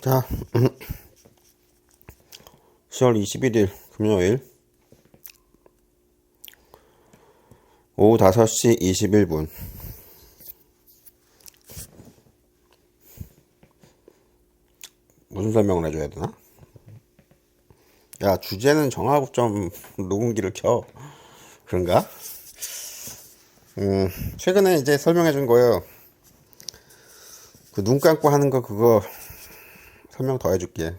자, 10월 21일 금요일 오후 5시 21분 무슨 설명을 해줘야 되나? 야, 주제는 정하고 좀 녹음기를 켜. 그런가? 음, 최근에 이제 설명해 준 거예요. 그 눈 감고 하는 거 그거 설명 더 해줄게.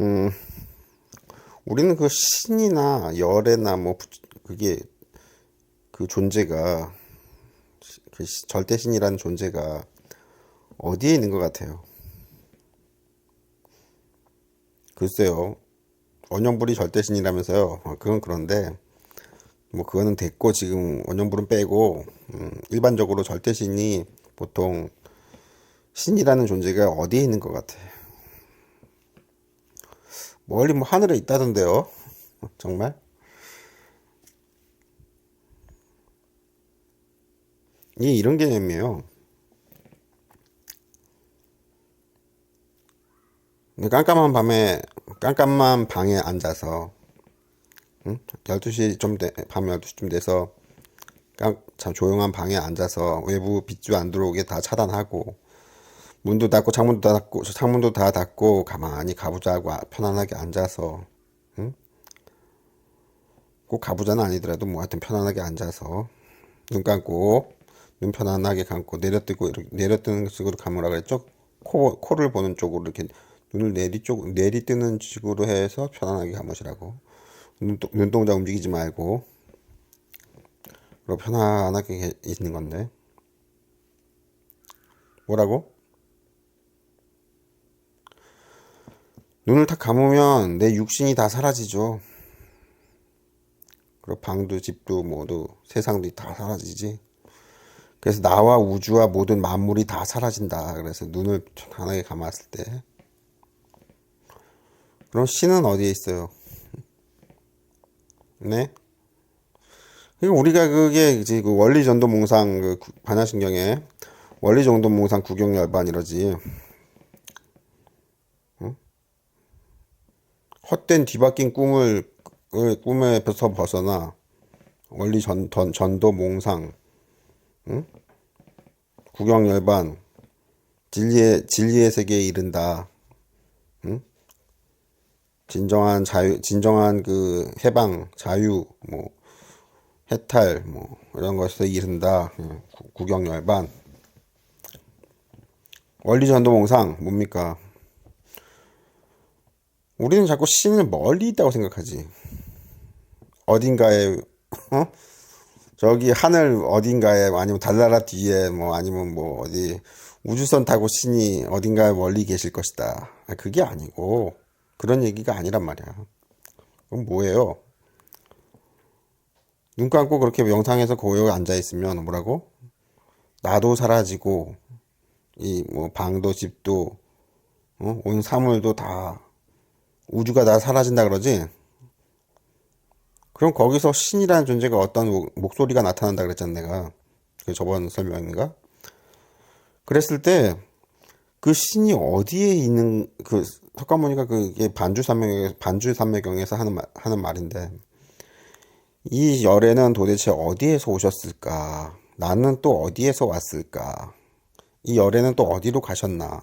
음, 우리는 그 신이나 열애나 뭐 부- 그게 그 존재가 그 시- 절대 신이라는 존재가 어디에 있는 것 같아요? 글쎄요. 원형불이 절대 신이라면서요. 어, 그건 그런데 뭐 그거는 됐고 지금 원형불은 빼고 음, 일반적으로 절대신이 보통 신이라는 존재가 어디에 있는 것 같아? 멀리 뭐 하늘에 있다던데요. 정말? 이게 이런 개념이에요. 깜깜한 밤에 깜깜한 방에 앉아서 응? 12시 좀 돼, 밤 12시쯤 돼서 깜, 참 조용한 방에 앉아서 외부 빛도 안 들어오게 다 차단하고 문도 닫고 창문도 닫고 창문도 다 닫고 가만히 아- 편안하게 앉아서 응? 꼭 가부좌는 아니더라도 뭐 하여튼 편안하게 앉아서 눈 감고 눈 편안하게 감고 내려뜨고 이렇게 내려뜨는 식으로 감으라 그랬죠? 코 코를 보는 쪽으로 이렇게 눈을 내리 쪽 내리 뜨는 식으로 해서 편안하게 감으시라고 눈, 눈동 자 움직이지 말고 편안하게 있는 건데 뭐라고? 눈을 딱 감으면 내 육신이 다 사라지죠. 그리고 방도 집도 모두 세상도 다 사라지지. 그래서 나와 우주와 모든 만물이 다 사라진다. 그래서 눈을 편안하게 감았을 때. 그럼 신은 어디에 있어요? 네? 그리고 우리가 그게 이제 그 원리 전도 몽상 그 구- 반야신경에 원리 전도 몽상 구경 열반 이러지. 헛된 뒤바뀐 꿈을 을 꿈에서 벗어나 원리 전, 전 전도 몽상 구경 열반 진리의 진리의 세계에 이른다. 진정한 자유, 진정한 그 해방, 자유, 뭐 해탈, 뭐 이런 것에 이른다. 예, 구- 구경열반 원리 전도 몽상 뭡니까? 우리는 자꾸 신을 멀리 있다고 생각하지. 어딘가에, 어? 저기 하늘 어딘가에, 아니면 달나라 뒤에, 뭐, 아니면 뭐, 어디, 우주선 타고 신이 어딘가에 멀리 계실 것이다. 아, 그게 아니고, 그런 얘기가 아니란 말이야. 그럼 뭐예요? 눈 감고 그렇게 명상해서 고요에 앉아 있으면 뭐라고? 나도 사라지고, 이, 뭐, 방도 집도, 어? 온 사물도 다 우주가 다 사라진다 그러지? 그럼 거기서 신이라는 존재가 어떤 목- 목소리가 나타난다 그랬잖아, 내가. 그 저번 설명인가? 그랬을 때, 그 신이 어디에 있는, 그, 석가모니가 그게 반주산명, 반주산매경에서 하는 말, 하는 말인데, 이 열애는 도대체 어디에서 오셨을까? 나는 또 어디에서 왔을까? 이 열애는 또 어디로 가셨나?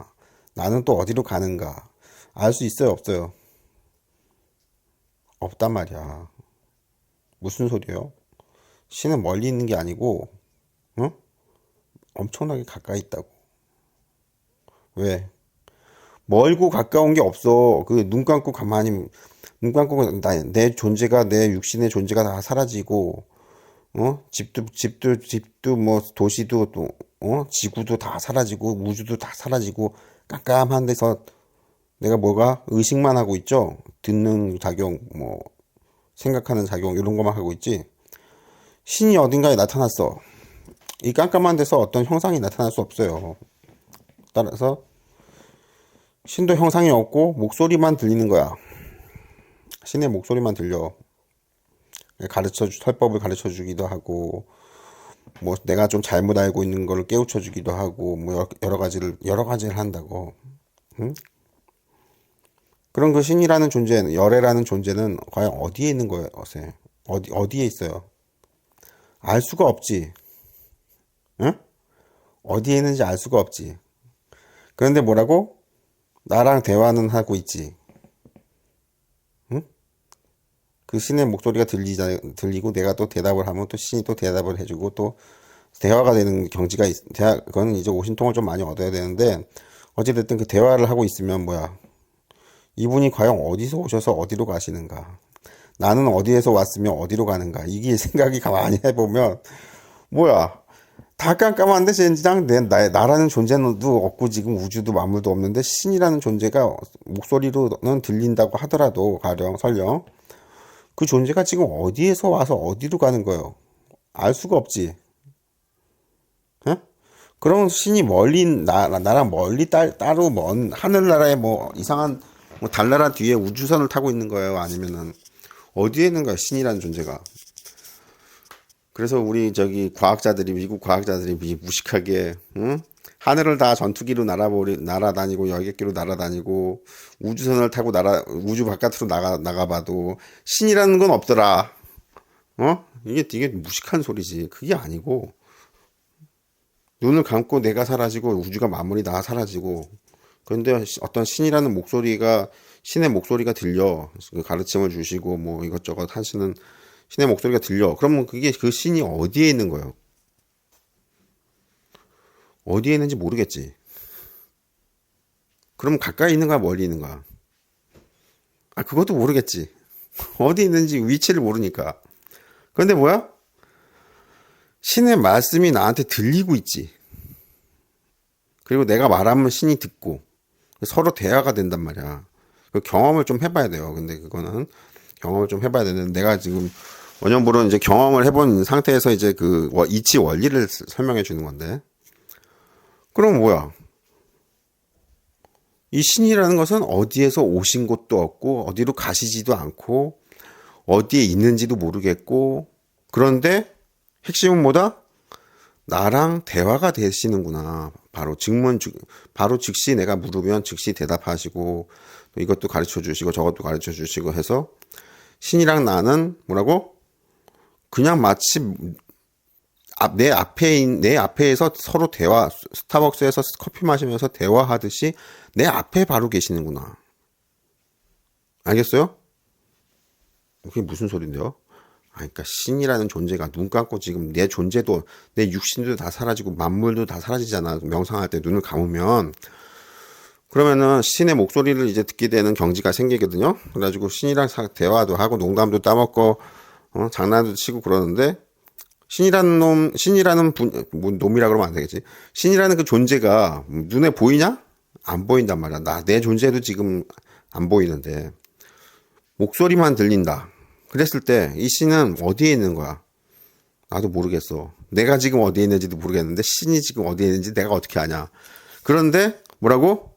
나는 또 어디로 가는가? 알 수 있어요, 없어요? 없단 말이야. 무슨 소리요? 신은 멀리 있는 게 아니고, 응? 엄청나게 가까이 있다고. 왜? 멀고 가까운 게 없어. 그 눈 감고 가만히, 눈 감고 나, 내 존재가, 내 육신의 존재가 다 사라지고, 어? 집도, 집도, 집도, 뭐, 도시도, 또, 어? 지구도 다 사라지고, 우주도 다 사라지고, 깜깜한 데서 내가 뭐가 의식만 하고 있죠? 듣는 작용, 뭐, 생각하는 작용, 이런 것만 하고 있지. 신이 어딘가에 나타났어. 이 깜깜한 데서 어떤 형상이 나타날 수 없어요. 따라서, 신도 형상이 없고, 목소리만 들리는 거야. 신의 목소리만 들려. 가르쳐 주, 설법을 가르쳐 주기도 하고 뭐 내가 좀 잘못 알고 있는 걸 깨우쳐 주기도 하고 뭐 여러, 가지를 여러 가지를 한다고. 응? 그런 그 신이라는 존재, 열애라는 존재는 과연 어디에 있는 거예요? 어디 어디에 있어요? 알 수가 없지. 응? 어디에 있는지 알 수가 없지. 그런데 뭐라고? 나랑 대화는 하고 있지. 응? 그 신의 목소리가 들리자, 들리고 내가 또 대답을 하면 또 신이 또 대답을 해주고 또 대화가 되는 경지가 있, 대화, 그거는 이제 오신통을 좀 많이 얻어야 되는데 어찌됐든 그 대화를 하고 있으면 뭐야. 이분이 과연 어디서 오셔서 어디로 가시는가? 나는 어디에서 왔으면 어디로 가는가? 이게 생각이 가만히 해보면 뭐야? 다 깜깜한데 젠장 내 나, 나라는 존재도 없고 지금 우주도 만물도 없는데 신이라는 존재가 목소리로는 들린다고 하더라도 가령 설령 그 존재가 지금 어디에서 와서 어디로 가는 거예요? 알 수가 없지. 응? 그럼 신이 멀리 나 나랑 멀리 따, 따로 먼 하늘나라에 뭐 이상한 뭐 달나라 뒤에 우주선을 타고 있는 거예요? 아니면은 어디에 있는 거야 신이라는 존재가? 그래서 우리 저기 과학자들이 미국 과학자들이 미- 무식하게 응? 하늘을 다 전투기로 날아버리 날아다니고 여객기로 날아다니고 우주선을 타고 날아 우주 바깥으로 나가 나가봐도 신이라는 건 없더라. 어? 이게 되게 무식한 소리지. 그게 아니고 눈을 감고 내가 사라지고 우주가 마무리 다 사라지고 그런데 시- 어떤 신이라는 목소리가 신의 목소리가 들려 그 가르침을 주시고 뭐 이것저것 하시는 신의 목소리가 들려. 그러면 그게 그 신이 어디에 있는 거예요? 어디에 있는지 모르겠지. 그럼 가까이 있는가 멀리 있는가? 아 그것도 모르겠지. 어디 있는지 위치를 모르니까. 그런데 뭐야? 신의 말씀이 나한테 들리고 있지. 그리고 내가 말하면 신이 듣고 서로 대화가 된단 말이야. 그 경험을 좀 해봐야 돼요. 근데 그거는 경험을 좀 해봐야 되는데 내가 지금 원형부로는 이제 경험을 해본 상태에서 이제 그 워- 이치 원리를 스- 설명해 주는 건데 그럼 뭐야? 이 신이라는 것은 어디에서 오신 것도 없고 어디로 가시지도 않고 어디에 있는지도 모르겠고 그런데 핵심은 뭐다? 나랑 대화가 되시는구나. 바로 증문 즉- 바로 즉시 내가 물으면 즉시 대답하시고 또 이것도 가르쳐 주시고 저것도 가르쳐 주시고 해서 신이랑 나는 뭐라고? 그냥 마치 앞- 내 앞에 있- 내 앞에서 서로 대화 스타벅스에서 커피 마시면서 대화하듯이 내 앞에 바로 계시는구나. 알겠어요? 그게 무슨 소린데요? 아, 그러니까 신이라는 존재가 눈 감고 지금 내 존재도 내 육신도 다 사라지고 만물도 다 사라지잖아. 명상할 때 눈을 감으면 그러면은 신의 목소리를 이제 듣게 되는 경지가 생기거든요. 그래가지고 신이랑 사- 대화도 하고 농담도 따먹고 어, 장난도 치고 그러는데 신이라는 놈, 신이라는 분, 뭐 놈이라 그러면 안 되겠지. 신이라는 그 존재가 눈에 보이냐? 안 보인단 말이야. 나, 내 존재도 지금 안 보이는데. 목소리만 들린다. 그랬을 때 이 신은 어디에 있는 거야? 나도 모르겠어. 내가 지금 어디에 있는지도 모르겠는데 신이 지금 어디에 있는지 내가 어떻게 아냐? 그런데 뭐라고?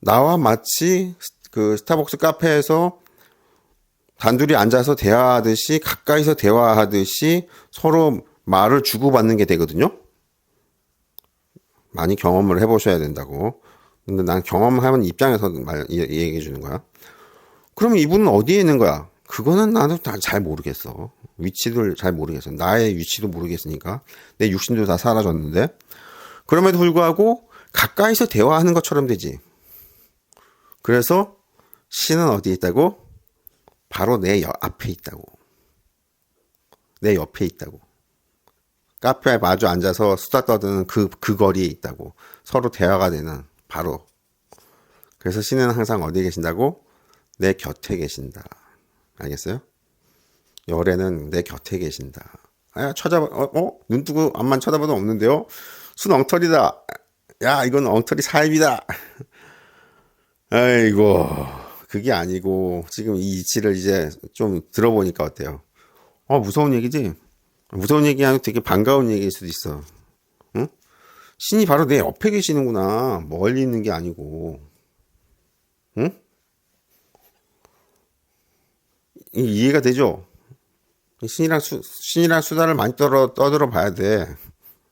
나와 마치 그 스타벅스 카페에서 단둘이 앉아서 대화하듯이 가까이서 대화하듯이 서로 말을 주고받는 게 되거든요. 많이 경험을 해보셔야 된다고. 근데 난 경험하는 입장에서 말 이- 얘기해 주는 거야. 그럼 이분은 어디에 있는 거야? 그거는 나도 다잘 모르겠어. 위치를 잘 모르겠어. 나의 위치도 모르겠으니까. 내 육신도 다 사라졌는데. 그럼에도 불구하고 가까이서 대화하는 것처럼 되지. 그래서 신은 어디에 있다고? 바로 내 여- 앞에 있다고. 내 옆에 있다고. 카페에 마주 앉아서 수다 떠드는 그, 그 거리에 있다고. 서로 대화가 되는, 바로. 그래서 신은 항상 어디에 계신다고? 내 곁에 계신다. 알겠어요? 열애는 내 곁에 계신다. 아, 찾아봐, 어, 어? 눈 뜨고 앞만 쳐다봐도 없는데요? 순 엉터리다. 야, 이건 엉터리 사입이다. 아이고, 그게 아니고, 지금 이 이치를 이제 좀 들어보니까 어때요? 어, 무서운 얘기지? 무서운 얘기 아니고 되게 반가운 얘기일 수도 있어. 응? 신이 바로 내 옆에 계시는구나. 멀리 있는 게 아니고. 응? 이- 이해가 되죠? 신이랑 수, 신이랑 수다를 많이 떠들어, 떠들어 봐야 돼.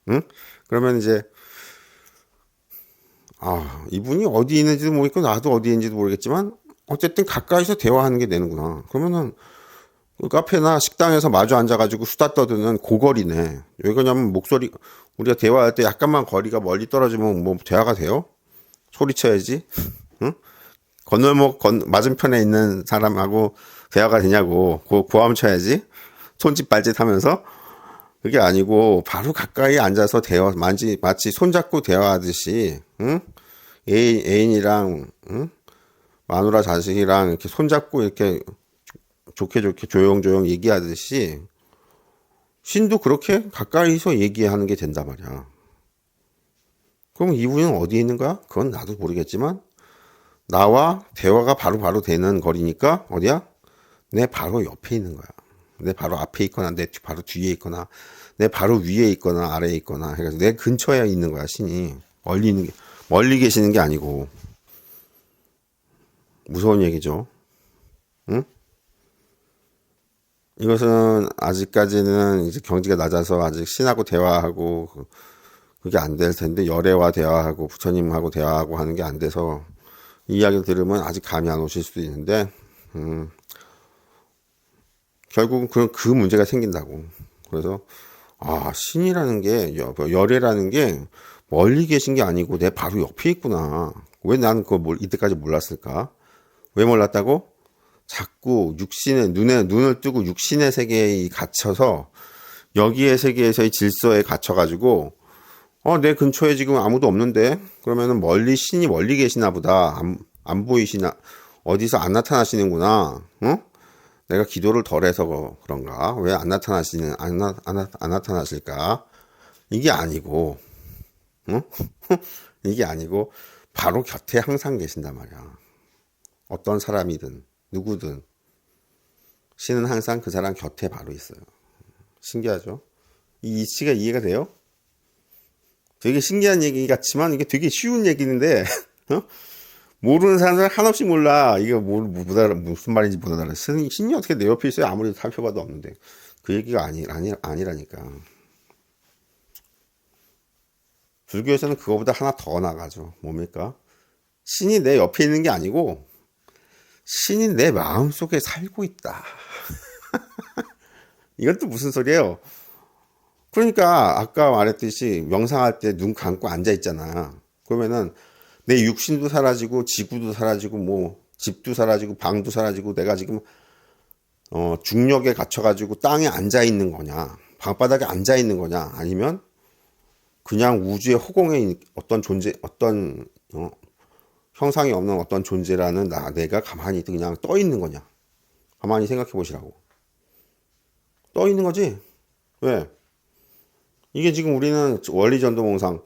응? 그러면 이제, 아, 이분이 어디 있는지도 모르겠고, 나도 어디 있는지도 모르겠지만, 어쨌든 가까이서 대화하는 게 되는구나. 그러면은, 그 카페나 식당에서 마주 앉아가지고 수다 떠드는 고거리네. 왜 그러냐면 목소리, 우리가 대화할 때 약간만 거리가 멀리 떨어지면 뭐 대화가 돼요? 소리쳐야지. 응? 건널목 건, 맞은편에 있는 사람하고 대화가 되냐고. 고, 고함 쳐야지. 손짓 발짓 하면서. 그게 아니고, 바로 가까이 앉아서 대화, 만지, 마치 손잡고 대화하듯이, 응? 애인, 애인이랑, 응? 마누라 자식이랑 이렇게 손잡고 이렇게 좋게 좋게 조용조용 얘기하듯이, 신도 그렇게 가까이서 얘기하는 게 된단 말이야. 그럼 이분은 어디에 있는 거야? 그건 나도 모르겠지만, 나와 대화가 바로바로 바로 되는 거리니까, 어디야? 내 바로 옆에 있는 거야. 내 바로 앞에 있거나, 내 바로 뒤에 있거나, 내 바로 위에 있거나, 아래에 있거나, 해가지고 내 근처에 있는 거야, 신이. 멀리 있는 게, 멀리 계시는 게 아니고. 무서운 얘기죠. 응? 이것은 아직까지는 이제 경지가 낮아서 아직 신하고 대화하고 그- 그게 안 될 텐데 열애와 대화하고 부처님하고 대화하고 하는 게 안 돼서 이 이야기를 들으면 아직 감이 안 오실 수도 있는데 음, 결국은 그, 그 문제가 생긴다고 그래서 아 신이라는 게 여- 열애라는 게 멀리 계신 게 아니고 내 바로 옆에 있구나 왜 나는 그걸 몰- 이때까지 몰랐을까 왜 몰랐다고? 자꾸 육신의 눈에 눈을 뜨고 육신의 세계에 갇혀서 여기의 세계에서의 질서에 갇혀가지고 어 내 근처에 지금 아무도 없는데? 그러면은 멀리 신이 멀리 계시나 보다. 안, 안 보이시나? 어디서 안 나타나시는구나. 어? 내가 기도를 덜해서 그런가? 왜 안 나타나시는 안, 나, 안, 나- 안 나타나실까? 이게 아니고. 어? 이게 아니고 바로 곁에 항상 계신단 말이야 어떤 사람이든 누구든 신은 항상 그 사람 곁에 바로 있어요. 신기하죠? 이 이치가 이해가 돼요? 되게 신기한 얘기 같지만 이게 되게 쉬운 얘기인데 어? 모르는 사람들 한없이 몰라. 이게 뭘, 못 알아, 무슨 말인지 못 알아. 신이, 신이 어떻게 내 옆에 있어요? 아무리 살펴봐도 없는데. 그 얘기가 아니, 아니, 아니라니까. 불교에서는 그거보다 하나 더 나가죠. 뭡니까? 신이 내 옆에 있는 게 아니고, 신이 내 마음 속에 살고 있다. 이건 또 무슨 소리예요? 그러니까 아까 말했듯이 명상할 때 눈 감고 앉아 있잖아. 그러면은 내 육신도 사라지고 지구도 사라지고 뭐 집도 사라지고 방도 사라지고 내가 지금 어 중력에 갇혀 가지고 땅에 앉아 있는 거냐 방바닥에 앉아 있는 거냐 아니면 그냥 우주의 허공에 있- 어떤 존재 어떤 어, 형상이 없는 어떤 존재라는 나 내가 가만히 그냥 떠 있는 거냐. 가만히 생각해 보시라고. 떠 있는 거지. 왜? 이게 지금 우리는 원리 전도몽상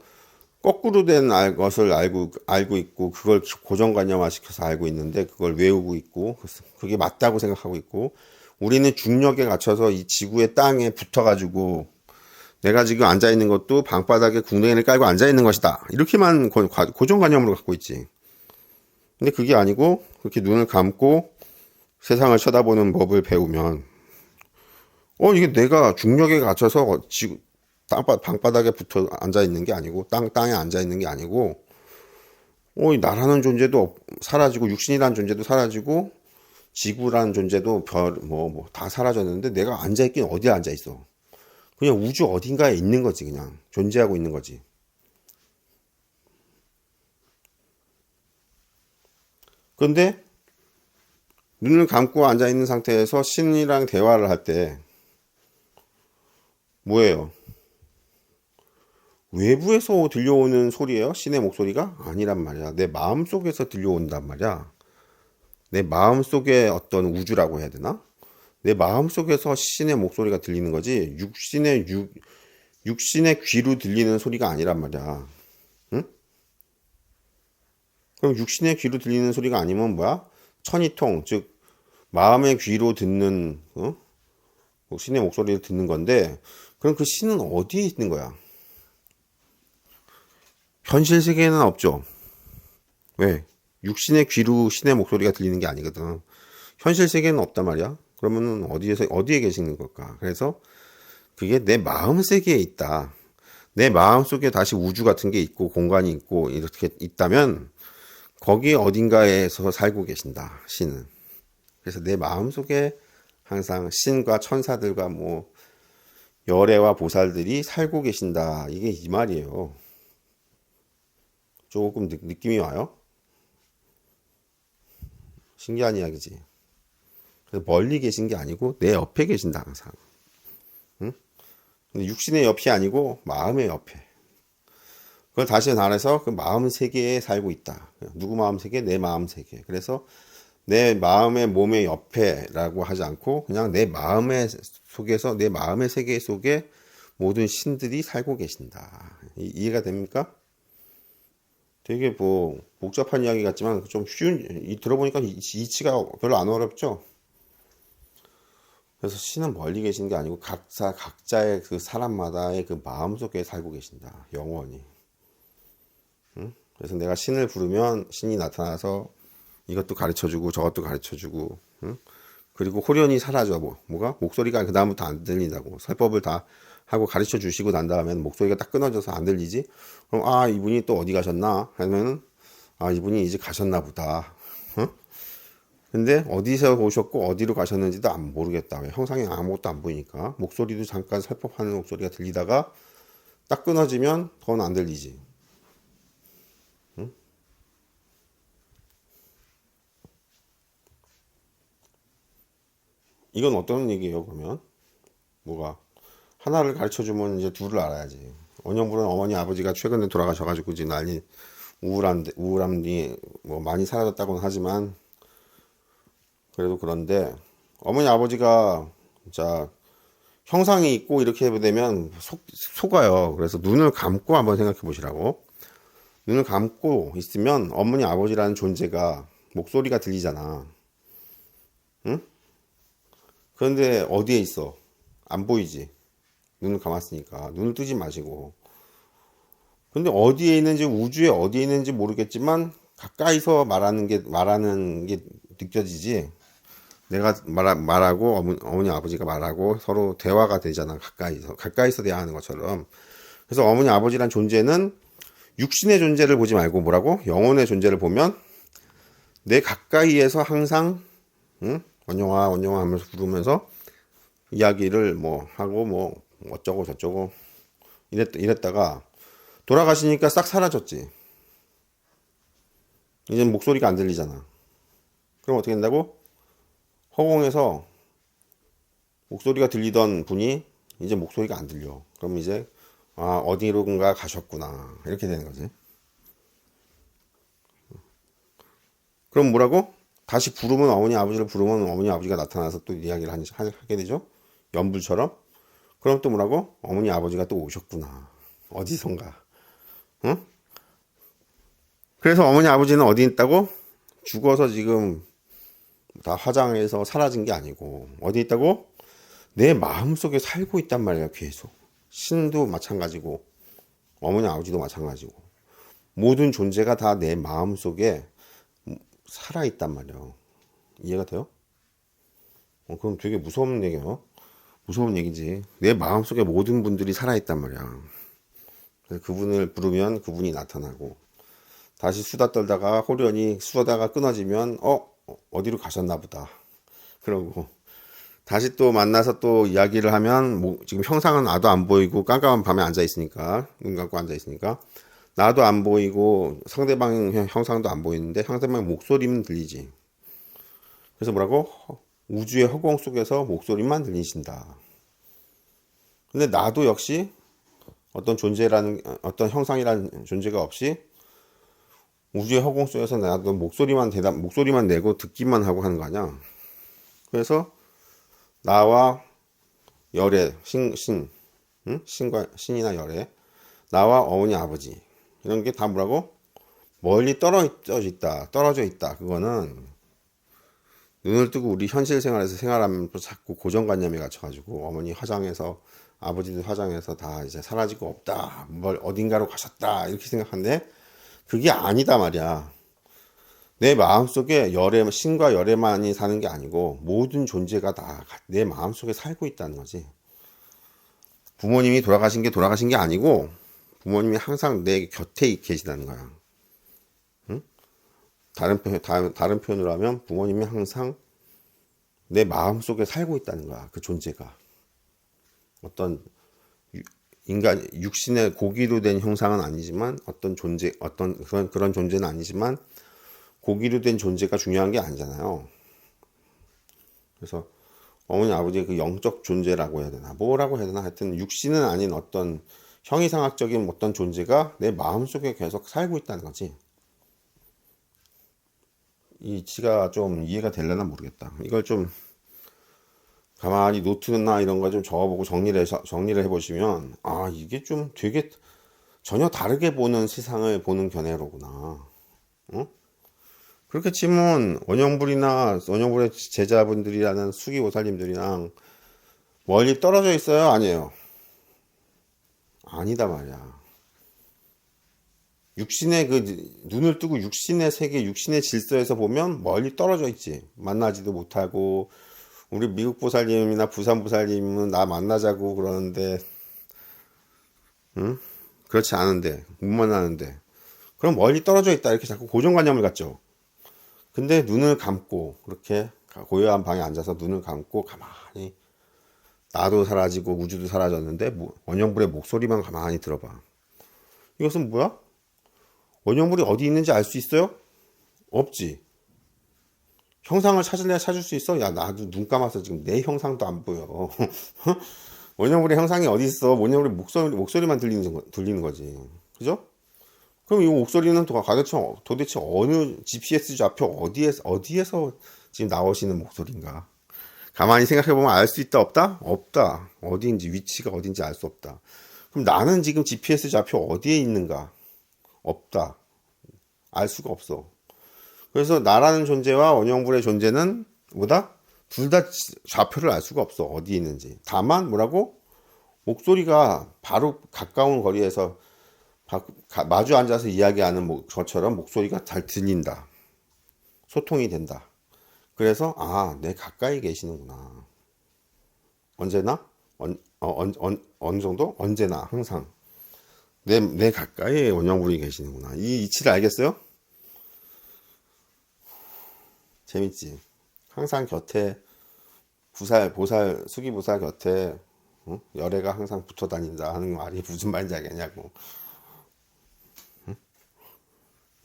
거꾸로 된 알- 것을 알고 알고 있고 그걸 고정관념화 시켜서 알고 있는데 그걸 외우고 있고 그게 맞다고 생각하고 있고 우리는 중력에 갇혀서 이 지구의 땅에 붙어가지고 내가 지금 앉아 있는 것도 방바닥에 궁뎅이를 깔고 앉아 있는 것이다. 이렇게만 고정관념으로 갖고 있지. 근데 그게 아니고 그렇게 눈을 감고 세상을 쳐다보는 법을 배우면 어 이게 내가 중력에 갇혀서 지구 땅바, 방바닥에 붙어 앉아 있는 게 아니고 땅 땅에 앉아 있는 게 아니고 어, 이 나라는 존재도 없- 사라지고 육신이라는 존재도 사라지고 지구라는 존재도 별 뭐 뭐 다 사라졌는데 내가 앉아 있긴 어디에 앉아 있어? 그냥 우주 어딘가에 있는 거지 그냥 존재하고 있는 거지. 그런데 눈을 감고 앉아 있는 상태에서 신이랑 대화를 할 때 뭐예요? 외부에서 들려오는 소리예요? 신의 목소리가? 아니란 말이야. 내 마음 속에서 들려온단 말이야. 내 마음 속에 어떤 우주라고 해야 되나? 내 마음 속에서 신의 목소리가 들리는 거지. 육신의 육, 육신의 귀로 들리는 소리가 아니란 말이야. 응? 그럼 육신의 귀로 들리는 소리가 아니면 뭐야? 천이통, 즉 마음의 귀로 듣는 어? 뭐 신의 목소리를 듣는 건데, 그럼 그 신은 어디에 있는 거야? 현실 세계에는 없죠. 왜? 육신의 귀로 신의 목소리가 들리는 게 아니거든. 현실 세계는 없단 말이야. 그러면은 어디에서 어디에 계시는 걸까? 그래서 그게 내 마음 세계에 있다. 내 마음 속에 다시 우주 같은 게 있고 공간이 있고 이렇게 있다면 거기 어딘가에서 살고 계신다. 신은. 그래서 내 마음 속에 항상 신과 천사들과 뭐 열애와 보살들이 살고 계신다. 이게 이 말이에요. 조금 느, 느낌이 와요? 신기한 이야기지. 그래서 멀리 계신 게 아니고 내 옆에 계신다 항상. 응? 근데 육신의 옆이 아니고 마음의 옆에. 그걸 다시 말해서 그 마음 세계에 살고 있다. 누구 마음 세계? 내 마음 세계. 그래서 내 마음의 몸의 옆에라고 하지 않고 그냥 내 마음의 속에서 내 마음의 세계 속에 모든 신들이 살고 계신다. 이, 이해가 됩니까? 되게 뭐 복잡한 이야기 같지만 좀 쉬운 이 들어보니까 이- 이치가 별로 안 어렵죠. 그래서 신은 멀리 계시는 게 아니고 각자 각자의 그 사람마다의 그 마음 속에 살고 계신다. 영원히. 응? 그래서 내가 신을 부르면 신이 나타나서 이것도 가르쳐 주고 저것도 가르쳐 주고 응? 그리고 호련이 사라져 뭐. 뭐가? 목소리가 그 다음부터 안 들린다고. 설법을 다 하고 가르쳐 주시고 난 다음에는 목소리가 딱 끊어져서 안 들리지? 그럼 아 이분이 또 어디 가셨나? 하면은 아 이분이 이제 가셨나 보다. 응? 근데 어디서 오셨고 어디로 가셨는지도 안 모르겠다. 왜? 형상이 아무것도 안 보이니까. 목소리도 잠깐 설법하는 목소리가 들리다가 딱 끊어지면 더는 안 들리지 이건 어떤 얘기예요, 그러면? 뭐가? 하나를 가르쳐 주면 이제 둘을 알아야지. 원영불은 어머니 아버지가 최근에 돌아가셔가지고 지금 난리 우울한 우울함이 뭐 많이 사라졌다고는 하지만 그래도 그런데 어머니 아버지가 자 형상이 있고 이렇게 되면 속, 속아요. 그래서 눈을 감고 한번 생각해 보시라고. 눈을 감고 있으면 어머니 아버지라는 존재가 목소리가 들리잖아. 그런데 어디에 있어? 안 보이지. 눈을 감았으니까. 눈을 뜨지 마시고. 근데 어디에 있는지, 우주에 어디에 있는지 모르겠지만, 가까이서 말하는 게, 말하는 게 느껴지지. 내가 말, 말하고, 어머니, 어머니, 아버지가 말하고, 서로 대화가 되잖아. 가까이서. 가까이서 대화하는 것처럼. 그래서 어머니, 아버지란 존재는 육신의 존재를 보지 말고 뭐라고? 영혼의 존재를 보면, 내 가까이에서 항상, 응? 원영아 원영아 하면서 부르면서 이야기를 뭐 하고 뭐 어쩌고 저쩌고 이랬, 이랬다가 돌아가시니까 싹 사라졌지. 이제 목소리가 안 들리잖아. 그럼 어떻게 된다고? 허공에서 목소리가 들리던 분이 이제 목소리가 안 들려. 그럼 이제 아 어디로인가 가셨구나. 이렇게 되는 거지. 그럼 뭐라고? 다시 부르면 어머니 아버지를 부르면 어머니 아버지가 나타나서 또 이야기를 하, 하게 되죠. 연불처럼. 그럼 또 뭐라고? 어머니 아버지가 또 오셨구나. 어디선가. 응? 그래서 어머니 아버지는 어디 있다고? 죽어서 지금 다 화장해서 사라진 게 아니고 어디 있다고? 내 마음속에 살고 있단 말이야 계속. 신도 마찬가지고 어머니 아버지도 마찬가지고 모든 존재가 다 내 마음속에 살아있단 말이야. 이해가 돼요? 어, 그럼 되게 무서운 얘기예요. 무서운 얘기지. 내 마음속에 모든 분들이 살아있단 말이야. 그래서 그분을 부르면 그분이 나타나고 다시 수다 떨다가 호련히 수다가 끊어지면 어 어디로 가셨나 보다. 그러고 다시 또 만나서 또 이야기를 하면 뭐 지금 형상은 나도 안 보이고 깜깜한 밤에 앉아 있으니까 눈 감고 앉아 있으니까 나도 안 보이고 상대방 형- 형상도 안 보이는데 상대방 목소리만 들리지. 그래서 뭐라고? 우주의 허공 속에서 목소리만 들리신다. 근데 나도 역시 어떤 존재라는 어떤 형상이라는 존재가 없이 우주의 허공 속에서 나도 목소리만 대답 목소리만 내고 듣기만 하고 하는 거 아니야. 그래서 나와 열애 신, 신 응? 신과 신이나 열애 나와 어머니 아버지 이런 게 다 뭐라고? 멀리 떨어져 있다 떨어져 있다. 그거는 눈을 뜨고 우리 현실 생활에서 생활하면서 자꾸 고정관념에 갇혀가지고 어머니 화장해서 아버지도 화장해서 다 이제 사라지고 없다 뭘 어딘가로 가셨다 이렇게 생각하는데 그게 아니다 말이야. 내 마음속에 열애, 신과 열애만이 사는 게 아니고 모든 존재가 다 내 마음속에 살고 있다는 거지. 부모님이 돌아가신 게 돌아가신 게 아니고 부모님이 항상 내 곁에 계시다는 거야. 응? 다른 표 다른, 다른 표현으로 하면 부모님이 항상 내 마음 속에 살고 있다는 거야. 그 존재가. 어떤 유- 인간 육신의 고기로 된 형상은 아니지만 어떤 존재 어떤 그런 그런 존재는 아니지만 고기로 된 존재가 중요한 게 아니잖아요. 그래서 어머니 아버지의 그 영적 존재라고 해야 되나 뭐라고 해야 되나 하여튼 육신은 아닌 어떤 형이상학적인 어떤 존재가 내 마음속에 계속 살고 있다는 거지. 이 이치가 좀 이해가 되려나 모르겠다. 이걸 좀 가만히 노트나 이런 거 좀 적어보고 정리를 해서 정리를 해보시면 아 이게 좀 되게 전혀 다르게 보는 세상을 보는 견해로구나. 어? 그렇게 치면 원영불이나 원영불의 제자분들이라는 수기오살님들이랑 멀리 떨어져 있어요? 아니에요? 아니다 말이야. 육신의 그 눈을 뜨고 육신의 세계, 육신의 질서에서 보면 멀리 떨어져 있지. 만나지도 못하고 우리 미국 보살님이나 부산 보살님은 나 만나자고 그러는데, 응? 그렇지 않은데 못 만나는데 그럼 멀리 떨어져 있다 이렇게 자꾸 고정관념을 갖죠. 근데 눈을 감고 그렇게 고요한 방에 앉아서 눈을 감고 가만히 나도 사라지고 우주도 사라졌는데 뭐- 원형불의 목소리만 가만히 들어봐. 이것은 뭐야? 원형불이 어디 있는지 알 수 있어요? 없지. 형상을 찾을래야 찾을 수 있어? 야 나도 눈 감아서 지금 내 형상도 안 보여. 원형불의 형상이 어디 있어? 원형불의 목소리 목소리만 들리는 거, 들리는 거지. 그죠? 그럼 이 목소리는 도- 도대체, 도대체 어느 GPS 좌표 어디에서, 어디에서 지금 나오시는 목소리인가? 가만히 생각해보면 알 수 있다, 없다? 없다. 어디인지, 위치가 어딘지 알 수 없다. 그럼 나는 지금 GPS 좌표 어디에 있는가? 없다. 알 수가 없어. 그래서 나라는 존재와 원형불의 존재는 뭐다? 둘 다 좌표를 알 수가 없어. 어디에 있는지. 다만 뭐라고? 목소리가 바로 가까운 거리에서 마주 앉아서 이야기하는 목- 것처럼 목소리가 잘 들린다. 소통이 된다. 그래서 아, 내 가까이 계시는구나. 언제나 언, 어, 언, 언, 어느 정도 언제나 항상 내, 내 가까이에 원형분이 계시는구나. 이 이치를 알겠어요? 재밌지. 항상 곁에 부살 보살 수기보살 곁에 어? 열애가 항상 붙어 다닌다 하는 말이 무슨 말인지 알겠냐고.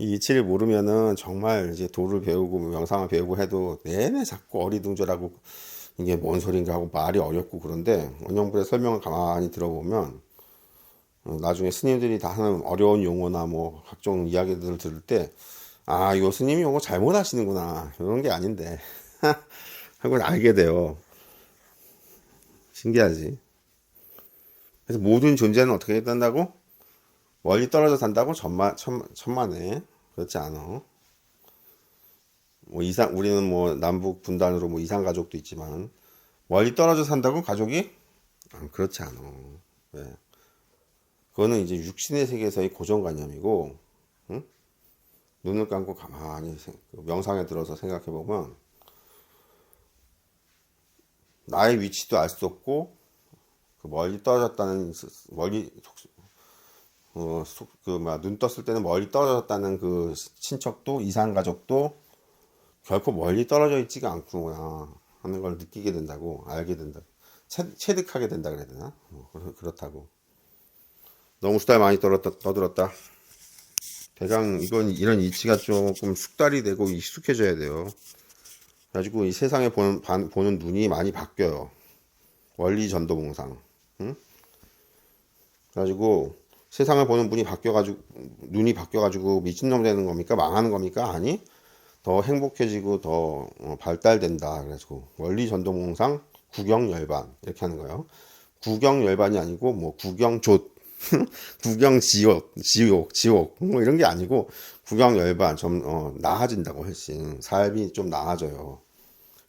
이 이치를 모르면은 정말 이제 도를 배우고 명상을 배우고 해도 내내 자꾸 어리둥절하고 이게 뭔 소린가 하고 말이 어렵고 그런데 원영불의 설명을 가만히 들어보면 어, 나중에 스님들이 다 하는 어려운 용어나 뭐 각종 이야기들을 들을 때 아, 요 스님이 요거 잘못 하시는구나. 이런 게 아닌데. 하고 알게 돼요. 신기하지. 그래서 모든 존재는 어떻게 된다고? 멀리 떨어져 산다고 천만 천, 천만에 그렇지 않아. 뭐 이상 우리는 뭐 남북 분단으로 뭐 이상 가족도 있지만 멀리 떨어져 산다고 가족이 아, 그렇지 않아. 왜? 그거는 이제 육신의 세계에서의 고정관념이고, 응? 눈을 감고 가만히 생- 그 명상에 들어서 생각해 보면 나의 위치도 알 수 없고 그 멀리 떨어졌다는 스- 멀리 어, 그막눈 떴을 때는 멀리 떨어졌다는 그 친척도 이상 가족도 결코 멀리 떨어져 있지가 않구나 하는 걸 느끼게 된다고 알게 된다. 체, 체득하게 된다 그래야 되나? 어, 그렇- 그렇다고. 너무 수달 많이 떨었다, 떠들었다. 대강 이건 이런 이치가 조금 숙달이 되고 익숙해져야 돼요. 그래가지고 이 세상에 보는, 반- 보는 눈이 많이 바뀌어요. 원리 전도봉상. 응? 그래가지고 세상을 보는 분이 바뀌어가지고 눈이 바뀌어가지고 미친놈 되는 겁니까? 망하는 겁니까? 아니 더 행복해지고 더 어, 발달된다. 그래가지고 원리 전도봉상 구경 열반 이렇게 하는 거예요. 구경 열반이 아니고 뭐 구경 조 구경 지옥, 지옥, 지옥 뭐 이런 게 아니고 구경 열반 좀 어, 나아진다고 훨씬 삶이 좀 나아져요.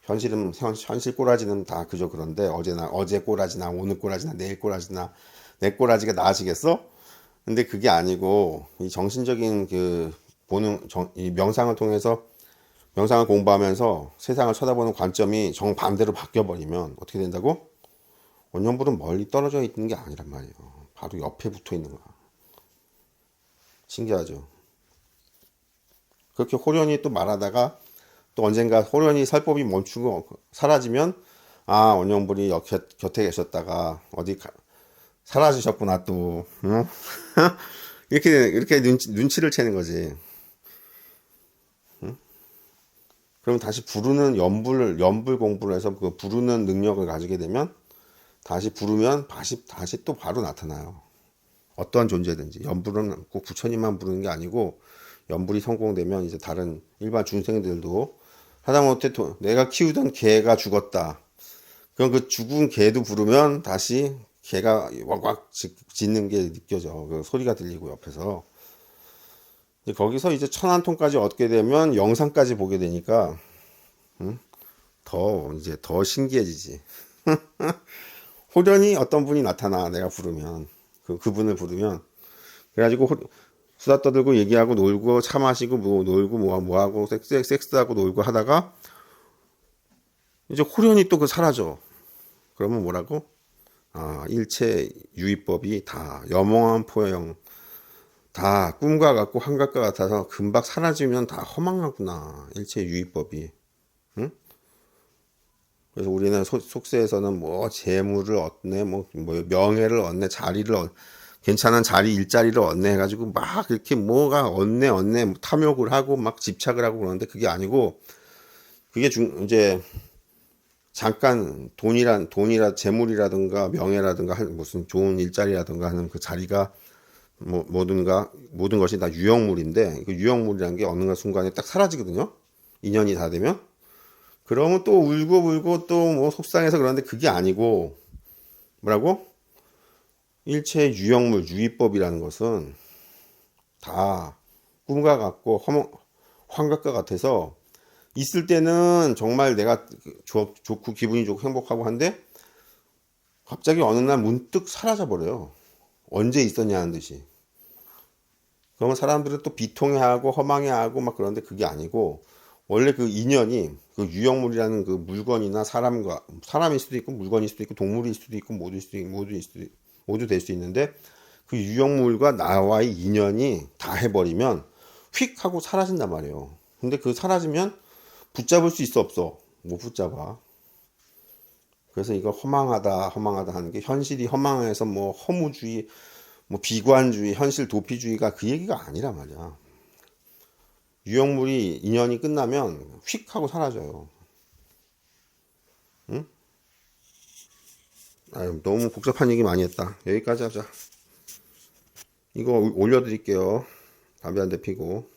현실은 현, 현실 꼬라지는 다 그저 그런데 어제나 어제 꼬라지나 오늘 꼬라지나 내일 꼬라지나 내 꼬라지가 나아지겠어? 근데 그게 아니고 이 정신적인 그 보는 정, 이 명상을 통해서 명상을 공부하면서 세상을 쳐다보는 관점이 정반대로 바뀌어 버리면 어떻게 된다고? 원년불은 멀리 떨어져 있는 게 아니란 말이에요. 바로 옆에 붙어 있는 거야. 신기하죠? 그렇게 호련이 또 말하다가 또 언젠가 호련이 살법이 멈추고 사라지면 아 원년불이 옆 곁- 곁에 계셨다가 어디 가- 사라지셨구나 또 응? 이렇게 이렇게 눈치, 눈치를 채는 거지. 응? 그럼 다시 부르는 연불 연불 공부를 해서 그 부르는 능력을 가지게 되면 다시 부르면 다시 다시 또 바로 나타나요. 어떠한 존재든지 연불은 꼭 부처님만 부르는 게 아니고 연불이 성공되면 이제 다른 일반 중생들도 하다못해 도- 내가 키우던 개가 죽었다. 그럼 그 죽은 개도 부르면 다시 개가 왁왁 짖- 짖는 게 느껴져. 그 소리가 들리고 옆에서. 거기서 이제 천안통까지 얻게 되면 영상까지 보게 되니까 응? 더 이제 더 신기해지지. 호련히 어떤 분이 나타나 내가 부르면 그 그분을 부르면 그래가지고 호- 수다 떠들고 얘기하고 놀고 차 마시고 뭐 놀고 뭐, 뭐 하고 섹스 섹스하고 놀고 하다가 이제 호련히 또 그 사라져. 그러면 뭐라고? 아 일체 유의법이 다 여몽한 포영 다 꿈과 같고 환각과 같아서 금방 사라지면 다 허망하구나 일체 유의법이. 응? 그래서 우리는 소- 속세에서는 뭐 재물을 얻네, 뭐, 뭐 명예를 얻네, 자리를 얻, 괜찮은 자리 일자리를 얻네 해가지고 막 이렇게 뭐가 얻네 얻네 뭐 탐욕을 하고 막 집착을 하고 그러는데 그게 아니고 그게 중 이제 잠깐 돈이란 돈이라 재물이라든가 명예라든가 한 무슨 좋은 일자리라든가 하는 그 자리가 뭐 뭐든가 모든 것이 다 유형물인데 그 유형물이라는 게 어느 순간에 딱 사라지거든요. 인연이 다 되면 그러면 또 울고 울고 또 뭐 속상해서 그러는데 그게 아니고 뭐라고? 일체 유형물 유의법이라는 것은 다 꿈과 같고 허망, 환각과 같아서 있을 때는 정말 내가 좋, 좋고 기분이 좋고 행복하고 한데 갑자기 어느 날 문득 사라져 버려요. 언제 있었냐는 듯이. 그러면 사람들은 또 비통해하고 허망해하고 막 그런데 그게 아니고 원래 그 인연이 그 유형물이라는 그 물건이나 사람과 사람일 수도 있고 물건일 수도 있고 동물일 수도 있고 모두일 수도 있고 모두일 수도 있- 모두 될 수 있는데 그 유형물과 나와의 인연이 다 해버리면 휙 하고 사라진단 말이에요. 근데 그 사라지면 붙잡을 수 있어 없어 못 붙잡아. 그래서 이거 허망하다 허망하다 하는 게 현실이 허망해서 뭐 허무주의 뭐 비관주의 현실 도피주의가 그 얘기가 아니란 말이야. 유형물이 인연이 끝나면 휙 하고 사라져요. 응? 아유, 너무 복잡한 얘기 많이 했다. 여기까지 하자. 이거 올려드릴게요. 담배 한 대 피고.